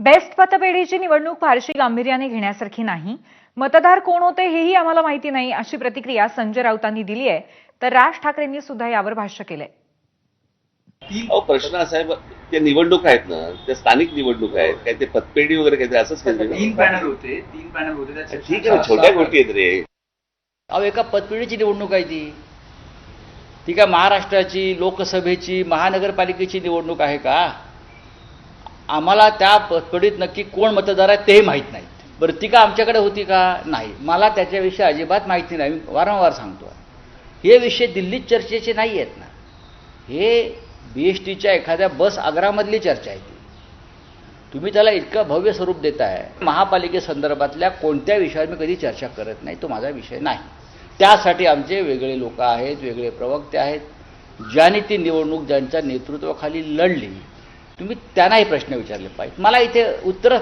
Best मतपेढीची निवडणूक फारशी गांभीर्याने घेण्यासारखी नाही. मतदार कोण होते हेही आम्हाला माहिती नाही अशी प्रतिक्रिया संजय राऊतांनी दिली आहे. तर राज ठाकरेंनी सुद्धा यावर भाष्य केलंय. प्रश्न असा आहे ब- त्या निवडणूक आहेत ना त्या स्थानिक निवडणूक आहेत काय ते पतपेढी वगैरे काहीतरी असंच तीन? पॅनल होते तीन पॅनल होते ठीक आहे छोट्या गोष्टी आहेत रे. अहो एका पतपिढीची निवडणूक आहे ती. ती काय महाराष्ट्राची लोकसभेची महानगरपालिकेची निवडणूक आहे का? आम्हाला त्या पतपिढीत नक्की कोण मतदार आहे तेही माहीत नाही. बरं ती का आमच्याकडे होती का? नाही. मला त्याच्याविषयी अजिबात माहिती नाही. मी वारंवार सांगतो. हे विषय दिल्लीत चर्चेचे नाही आहेत ना. हे बी एस टीच्या एखाद्या बस आग्रामधली चर्चा आहे ती. तुम्ही त्याला इतकं भव्य स्वरूप देताय. महापालिकेसंदर्भातल्या कोणत्या विषयावर मी कधी चर्चा करत नाही तो माझा विषय नाही. त्यासाठी आमचे वेगळे लोक आहेत वेगळे प्रवक्ते आहेत. ज्यांनी ती निवडणूक ज्यांच्या नेतृत्वाखाली लढली तुम्ही त्यांनाही प्रश्न विचारले पाहिजे. मला इथे उत्तरच